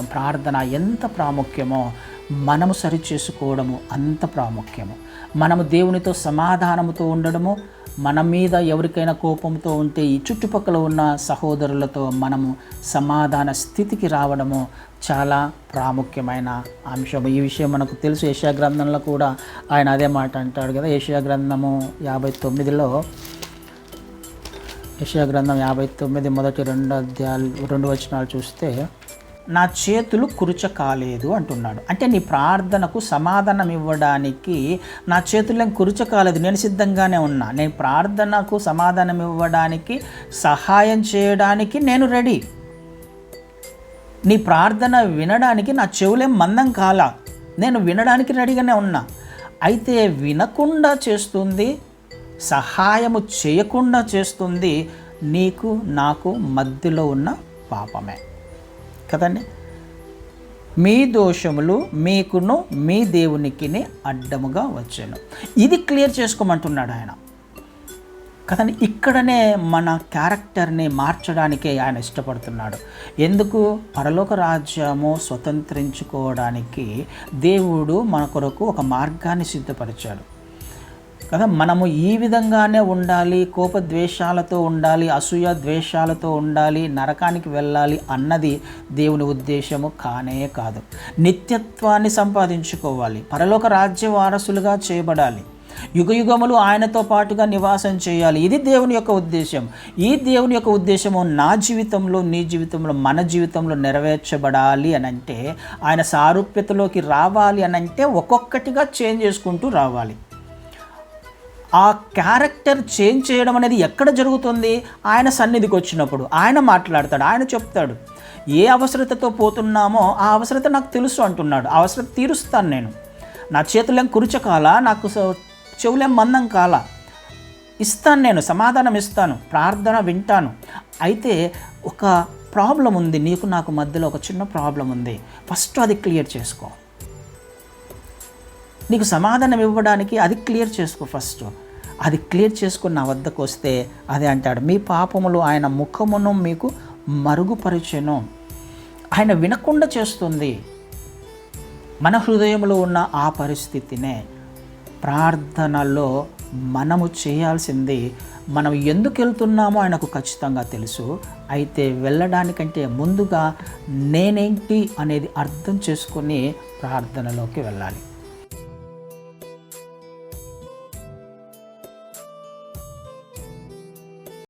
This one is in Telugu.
ప్రార్థన ఎంత ప్రాముఖ్యమో మనము సరిచేసుకోవడము అంత ప్రాముఖ్యము. మనము దేవునితో సమాధానముతో ఉండడము మన మీద ఎవరికైనా కోపంతో ఉంటే ఈ చుట్టుపక్కల ఉన్న సహోదరులతో మనము సమాధాన స్థితికి రావడము చాలా ప్రాముఖ్యమైన అంశం. ఈ విషయం మనకు తెలుసు. ఏషియా గ్రంథంలో కూడా ఆయన అదే మాట అంటాడు కదా. ఏషియా గ్రంథము యాభై తొమ్మిదిలో ఏషియా గ్రంథం యాభై తొమ్మిది మొదటి రెండు అధ్యాయాలు రెండు వచనాలు చూస్తే నా చేతులు కురుచకాలేదు అంటున్నాడు. అంటే నీ ప్రార్థనకు సమాధానం ఇవ్వడానికి నా చేతులు కురుచకాలేదు నేను సిద్ధంగానే ఉన్నా. నేను ప్రార్థనకు సమాధానం ఇవ్వడానికి సహాయం చేయడానికి నేను రెడీ. నీ ప్రార్థన వినడానికి నా చెవులేం మందం కాల. నేను వినడానికి రెడీగానే ఉన్నా. అయితే వినకుండా చేస్తుంది సహాయము చేయకుండా చేస్తుంది నీకు నాకు మధ్యలో ఉన్న పాపమే. కదండి? మీ దోషములు మీకును మీ దేవునికి అడ్డముగా వచ్చాను. ఇది క్లియర్ చేసుకోమంటున్నాడు ఆయన. కదండి ఇక్కడనే మన క్యారెక్టర్ని మార్చడానికే ఆయన ఇష్టపడుతున్నాడు. ఎందుకు? పరలోక రాజ్యము స్వతంత్రించుకోవడానికి దేవుడు మన కొరకు ఒక మార్గాన్ని సిద్ధపరిచాడు. కదా? మనము ఈ విధంగానే ఉండాలి కోపద్వేషాలతో ఉండాలి అసూయ ద్వేషాలతో ఉండాలి నరకానికి వెళ్ళాలి అన్నది దేవుని ఉద్దేశము కానే కాదు. నిత్యత్వాన్ని సంపాదించుకోవాలి పరలోక రాజ్య వారసులుగా చేయబడాలి యుగ యుగములు ఆయనతో పాటుగా నివాసం చేయాలి. ఇది దేవుని యొక్క ఉద్దేశం. ఈ దేవుని యొక్క ఉద్దేశము నా జీవితంలో నీ జీవితంలో మన జీవితంలో నెరవేర్చబడాలి అని అంటే ఆయన సారూప్యతలోకి రావాలి అని అంటే ఒక్కొక్కటిగా చేంజ్ చేసుకుంటూ రావాలి. ఆ క్యారెక్టర్ చేంజ్ చేయడం అనేది ఎక్కడ జరుగుతుంది? ఆయన సన్నిధికి వచ్చినప్పుడు. ఆయన మాట్లాడతాడు ఆయన చెప్తాడు. ఏ అవసరతతో పోతున్నామో ఆ అవసరత నాకు తెలుసు అంటున్నాడు. ఆ అవసరత తీరుస్తాను నేను. నా చేతులేం కురుచకాల నాకు చెవులేం మందం కాల? ఇస్తాను నేను సమాధానం ఇస్తాను ప్రార్థన వింటాను. అయితే ఒక ప్రాబ్లం ఉంది. నీకు నాకు మధ్యలో ఒక చిన్న ప్రాబ్లం ఉంది. ఫస్ట్ అది క్లియర్ చేసుకో. నీకు సమాధానం ఇవ్వడానికి అది క్లియర్ చేసుకో ఫస్ట్. అది క్లియర్ చేసుకుని నా వద్దకు వస్తే అదే అంటాడు. మీ పాపములు ఆయన ముఖమును మీకు మరుగుపరిచెను. ఆయన వినకుండా చేస్తుంది. మన హృదయంలో ఉన్న ఆ పరిస్థితినే ప్రార్థనలో మనము చేయాల్సింది మనం ఎందుకు వెళ్తున్నామో ఆయనకు ఖచ్చితంగా తెలుసు. అయితే వెళ్ళడానికంటే ముందుగా నేనేంటి అనేది అర్థం చేసుకొని ప్రార్థనలోకి వెళ్ళాలి.